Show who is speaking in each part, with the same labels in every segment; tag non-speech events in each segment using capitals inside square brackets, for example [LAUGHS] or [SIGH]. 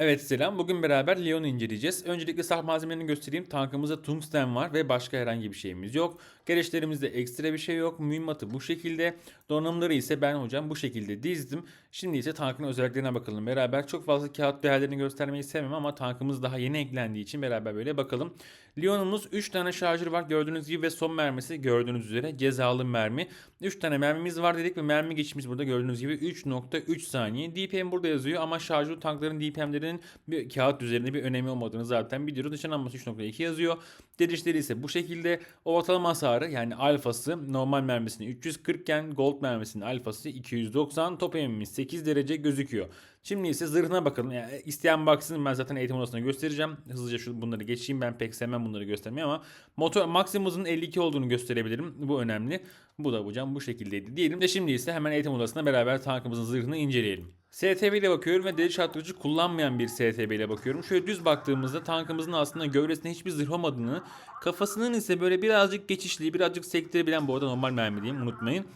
Speaker 1: Evet selam. Bugün beraber Leon'u inceleyeceğiz. Öncelikle saf malzemelerini göstereyim. Tankımızda tungsten var ve başka herhangi bir şeyimiz yok. Gereçlerimizde ekstra bir şey yok. Mühimmatı bu şekilde. Donanımları ise ben hocam bu şekilde dizdim. Şimdi ise tankın özelliklerine bakalım beraber. Çok fazla kağıt değerlerini göstermeyi sevmem ama tankımız daha yeni eklendiği için beraber böyle bakalım. Leon'umuz 3 tane şarjör var gördüğünüz gibi ve son mermisi gördüğünüz üzere cezalı mermi. 3 tane mermimiz var dedik ve mermi geçişimiz burada gördüğünüz gibi 3.3 saniye. DPM burada yazıyor ama şarjlı tankların DPM'lerinin bir kağıt üzerinde bir önemi olmadığını zaten biliyoruz. Nişanlanması 3.2 yazıyor. Dedişleri ise bu şekilde ortalama hasarı yani alfası normal mermisinin 340 iken gold mermisinin alfası 290 top emimiz 8 derece gözüküyor. Şimdi ise zırhına bakalım. Yani isteyen baksın ben zaten eğitim odasında göstereceğim. Hızlıca şu bunları geçeyim. Ben pek sevmem bunları göstermeyi ama motor maksimum hızının 52 olduğunu gösterebilirim. Bu önemli. Bu da hocam bu şekildeydi diyelim. De şimdi ise hemen eğitim odasında beraber tankımızın zırhını inceleyelim. STB ile bakıyorum ve deliç arttırıcı kullanmayan bir STB ile bakıyorum. Şöyle düz baktığımızda tankımızın aslında gövdesinde hiçbir zırh olmadığını, kafasının ise böyle birazcık geçişli, birazcık sektirebilen bu arada normal mermi diyeyim unutmayın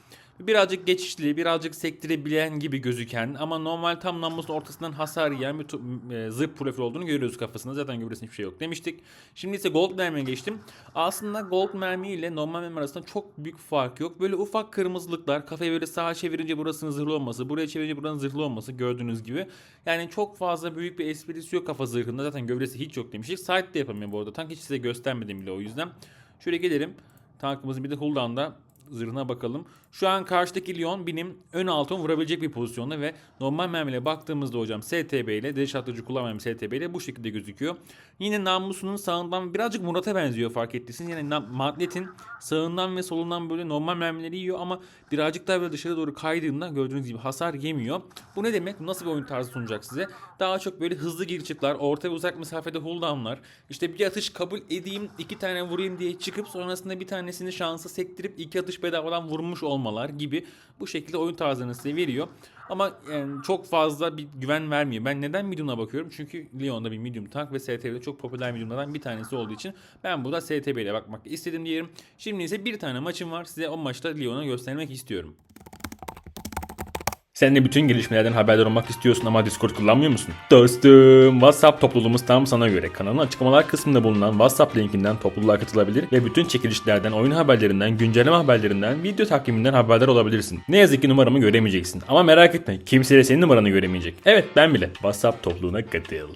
Speaker 1: birazcık geçişli, birazcık sektirebilen gibi gözüken ama normal tam namlusun ortasından hasar yiyen bir e, zırh profil olduğunu görüyoruz kafasında. Zaten gövdesinde hiçbir şey yok demiştik. Şimdi ise gold mermiye geçtim. Aslında gold mermi ile normal mermi arasında çok büyük fark yok. Böyle ufak kırmızılıklar, kafayı böyle sağa çevirince burasının zırhlı olması, buraya çevirince buranın zırhlı olması gördüğünüz gibi. Yani çok fazla büyük bir esprisi yok kafa zırhında. Zaten gövdesi hiç yok demiştik. Side de yapamıyor bu arada. Tank hiç size göstermedim bile o yüzden. Şöyle gelelim. Tankımızın bir de Huldan'da zırhına bakalım. Şu an karşıdaki Lyon benim ön altın vurabilecek bir pozisyonda ve normal mermiyle baktığımızda hocam STB ile deliş atıcı kullanmayan STB ile bu şekilde gözüküyor. Yine namlusunun sağından birazcık Murat'a benziyor fark ettiyseniz. Yani Madlet'in sağından ve solundan böyle normal mermileri yiyor ama birazcık daha böyle dışarı doğru kaydığında gördüğünüz gibi hasar yemiyor. Bu ne demek? Nasıl bir oyun tarzı sunacak size? Daha çok böyle hızlı gir çıklar, orta ve uzak mesafede cooldownlar. İşte bir atış kabul edeyim, iki tane vurayım diye çıkıp sonrasında bir tanesini şansa sektirip iki atış bedavadan vurmuş olmalar gibi bu şekilde oyun tarzını size veriyor. Ama yani çok fazla bir güven vermiyor. Ben neden medium'a bakıyorum? Çünkü Lyon'da bir medium tank ve STB'de çok popüler mediumlardan bir tanesi olduğu için ben burada STB ile bakmak istedim diyelim. Şimdi ise bir tane maçım var. Size o maçta Lyon'a göstermek istiyorum. Sen de bütün gelişmelerden haberdar olmak istiyorsun ama Discord kullanmıyor musun? Dostum, WhatsApp topluluğumuz tam sana göre. Kanalın açıklamalar kısmında bulunan WhatsApp linkinden topluluğa katılabilir ve bütün çekilişlerden, oyun haberlerinden, güncelleme haberlerinden, video takviminden haberdar olabilirsin. Ne yazık ki numaramı göremeyeceksin. Ama merak etme, kimse de senin numaranı göremeyecek. Evet ben bile. WhatsApp topluluğuna katıl.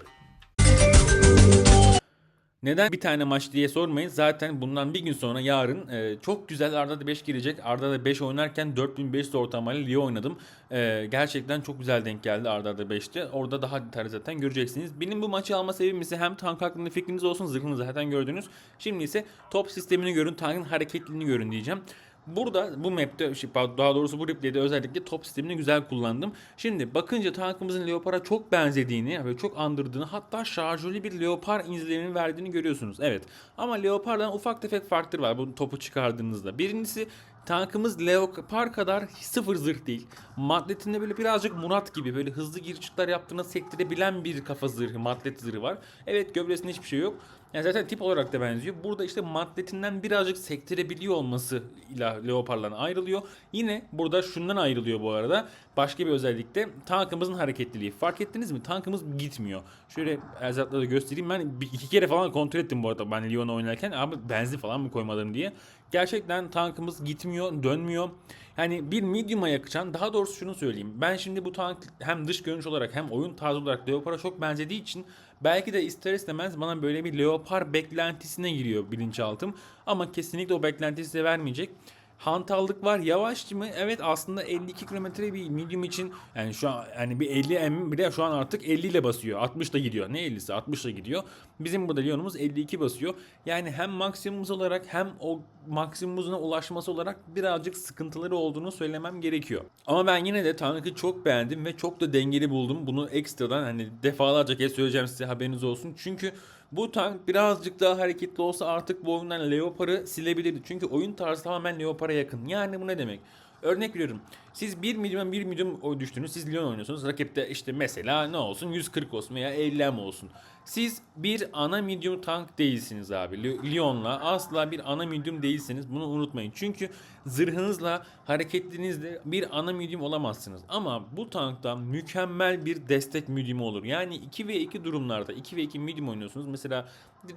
Speaker 1: Neden bir tane maç diye sormayın. Zaten bundan bir gün sonra yarın e, çok güzel Arda da 5 girecek. Arda da 5 oynarken 4500 ortalamayla Leo oynadım. E, gerçekten çok güzel denk geldi Arda da 5'te. Orada daha detaylı zaten göreceksiniz. Benim bu maçı alma sebebim ise hem tank hakkında fikriniz olsun zırhını zaten gördünüz. Şimdi ise top sistemini görün, tankın hareketliliğini görün diyeceğim. Burada bu map'te şey, daha doğrusu bu replay'de özellikle top sistemini güzel kullandım. Şimdi bakınca tankımızın Leopard'a çok benzediğini ve çok andırdığını hatta şarjörlü bir Leopard izlenimi verdiğini görüyorsunuz. Evet ama Leopard'dan ufak tefek farkları var bu topu çıkardığınızda. Birincisi tankımız Leopard kadar sıfır zırh değil. Madletinde böyle birazcık Murat gibi böyle hızlı girişikler yaptığını sektirebilen bir kafa zırhı, madlet zırhı var. Evet gövdesinde hiçbir şey yok. Yani zaten tip olarak da benziyor. Burada işte maddetinden birazcık sektirebiliyor olması ile Leopard'dan ayrılıyor. Yine burada şundan ayrılıyor bu arada. Başka bir özellik de tankımızın hareketliliği. Fark ettiniz mi? Tankımız gitmiyor. Şöyle erzakları da göstereyim. Ben iki kere falan kontrol ettim bu arada ben Lyon'a oynarken. Abi benzin falan mı koymadım diye. Gerçekten tankımız gitmiyor, dönmüyor. Yani bir medium'a yakışan daha doğrusu şunu söyleyeyim. Ben şimdi bu tank hem dış görünüş olarak hem oyun tarzı olarak Leopard'a çok benzediği için belki de ister istemez bana böyle bir Leopard beklentisine giriyor bilinçaltım. Ama kesinlikle o beklentiyi size vermeyecek. Hantallık var. Yavaş mı? Evet aslında 52 kilometre bir medium için yani şu an yani bir 50 m bile şu an artık 50 ile basıyor. 60 da gidiyor. Ne 50'si? 60 ile gidiyor. Bizim burada Lyon'umuz 52 basıyor. Yani hem maksimumuz olarak hem o maksimumuzuna ulaşması olarak birazcık sıkıntıları olduğunu söylemem gerekiyor. Ama ben yine de tankı çok beğendim ve çok da dengeli buldum. Bunu ekstradan hani defalarca kez söyleyeceğim size haberiniz olsun. Çünkü bu tank birazcık daha hareketli olsa artık bu oyundan Leopard'ı silebilirdi. Çünkü oyun tarzı tamamen Leopard'a yakın. Yani bu ne demek? Örnek veriyorum. Siz bir medium bir medium oy düştünüz. Siz Lyon oynuyorsunuz. Rakipte işte mesela ne olsun 140 olsun veya 50 olsun. Siz bir ana medium tank değilsiniz abi. Lyon'la asla bir ana medium değilsiniz. Bunu unutmayın. Çünkü zırhınızla hareketlerinizle bir ana medium olamazsınız. Ama bu tankta mükemmel bir destek medium olur. Yani 2 ve 2 durumlarda 2 ve 2 medium oynuyorsunuz. Mesela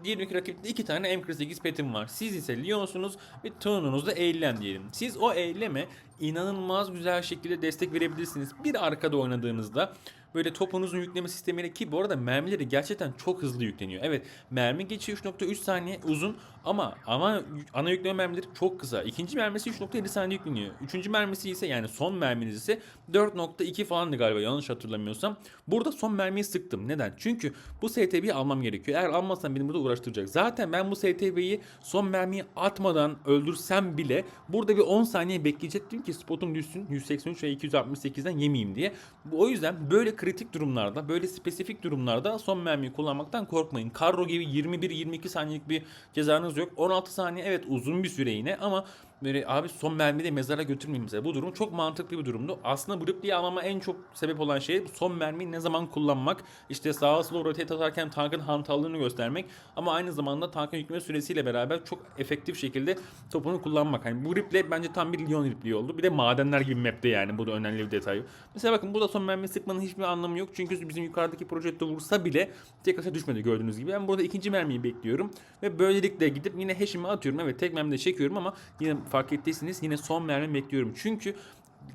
Speaker 1: diyelim ki rakipte 2 tane M48 petim var. Siz ise Lyon'sunuz ve tonunuzda eylem diyelim. Siz o eyleme inanılmaz güzel şekilde destek verebilirsiniz. Bir arkada oynadığınızda böyle topunuzun yükleme sistemiyle ki bu arada mermileri gerçekten çok hızlı yükleniyor. Evet mermi geçiyor 3.3 saniye uzun ama ama ana yükleme mermileri çok kısa. İkinci mermisi 3.7 saniye yükleniyor. Üçüncü mermisi ise yani son merminiz ise 4.2 falandı galiba yanlış hatırlamıyorsam. Burada son mermiyi sıktım. Neden? Çünkü bu STB'yi almam gerekiyor. Eğer almazsam beni burada uğraştıracak. Zaten ben bu STB'yi son mermiyi atmadan öldürsem bile burada bir 10 saniye bekleyecektim ki spotum düşsün 183 ve 268'den yemeyeyim diye. O yüzden böyle kritik durumlarda, böyle spesifik durumlarda son mermiyi kullanmaktan korkmayın. Karro gibi 21-22 saniyelik bir cezanız yok. 16 saniye evet uzun bir süre yine ama böyle abi son mermiyi de mezara götürmeyin bize. Bu durum çok mantıklı bir durumdu. Aslında bu repliği almama en çok sebep olan şey son mermiyi ne zaman kullanmak. İşte sağa sola rotate atarken tankın hantallığını göstermek. Ama aynı zamanda tankın yükleme süresiyle beraber çok efektif şekilde topunu kullanmak. Hani bu replay bence tam bir Lyon repliği oldu. Bir de madenler gibi map'te yani. Bu da önemli bir detay. Mesela bakın burada son mermi sıkmanın hiçbir anlamı yok. Çünkü bizim yukarıdaki projekte vursa bile tek aşağı düşmedi gördüğünüz gibi. Ben burada ikinci mermiyi bekliyorum. Ve böylelikle gidip yine hash'imi atıyorum. Evet tek mermi de çekiyorum ama yine fark ettiyseniz yine son mermi bekliyorum. Çünkü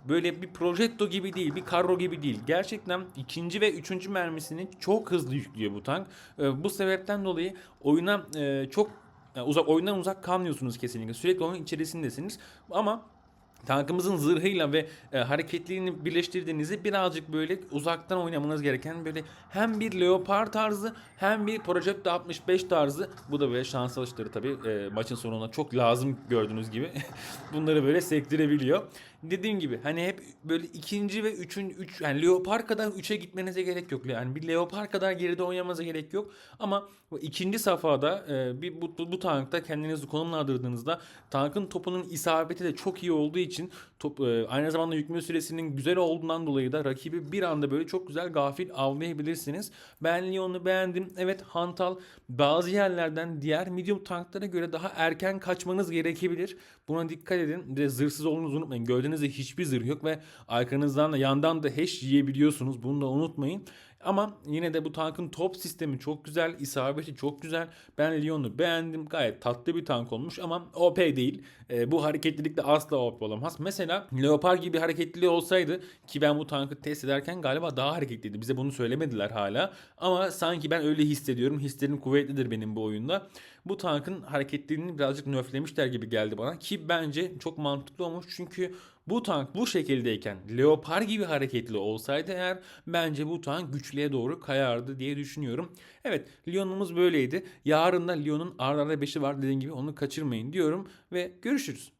Speaker 1: böyle bir projetto gibi değil, bir karro gibi değil. Gerçekten ikinci ve üçüncü mermisini çok hızlı yüklüyor bu tank. Ee, bu sebepten dolayı oyuna e, çok yani uzak oyundan uzak kalmıyorsunuz kesinlikle. Sürekli oyun içerisindesiniz. Ama tankımızın zırhıyla ve e, hareketliğini birleştirdiğinizde birazcık böyle uzaktan oynamanız gereken böyle hem bir Leopard tarzı hem bir Projecto 65 tarzı bu da böyle şans alışları tabii e, maçın sonuna çok lazım gördüğünüz gibi [LAUGHS] bunları böyle sektirebiliyor. Dediğim gibi hani hep böyle ikinci ve üçün üç yani Leopard kadar 3'e gitmenize gerek yok. Yani bir Leopard kadar geride oynamanıza gerek yok. Ama bu ikinci safhada e, bir bu, bu, bu tankta kendinizi konumlandırdığınızda tankın topunun isabeti de çok iyi olduğu için top, e, aynı zamanda yükleme süresinin güzel olduğundan dolayı da rakibi bir anda böyle çok güzel gafil avlayabilirsiniz. Ben Lyon'u beğendim. Evet Hantal bazı yerlerden diğer medium tanklara göre daha erken kaçmanız gerekebilir. Buna dikkat edin. Bir de zırhsız olduğunuzu unutmayın. Gördüğünüzde hiçbir zırh yok ve arkanızdan da yandan da hash yiyebiliyorsunuz. Bunu da unutmayın. Ama yine de bu tankın top sistemi çok güzel, isabeti çok güzel. Ben Lyon'u beğendim. Gayet tatlı bir tank olmuş ama OP değil. E, bu hareketlilikle asla OP olamaz. Mesela Leopard gibi hareketliliği olsaydı ki ben bu tankı test ederken galiba daha hareketliydi. Bize bunu söylemediler hala. Ama sanki ben öyle hissediyorum. Hislerim kuvvetlidir benim bu oyunda. Bu tankın hareketliliğini birazcık nöflemişler gibi geldi bana ki bence çok mantıklı olmuş. Çünkü bu tank bu şekildeyken Leopard gibi hareketli olsaydı eğer bence bu tank güçlüğe doğru kayardı diye düşünüyorum. Evet Lyon'umuz böyleydi. Yarın da Lyon'un arda arda 5'i var dediğim gibi onu kaçırmayın diyorum ve görüşürüz.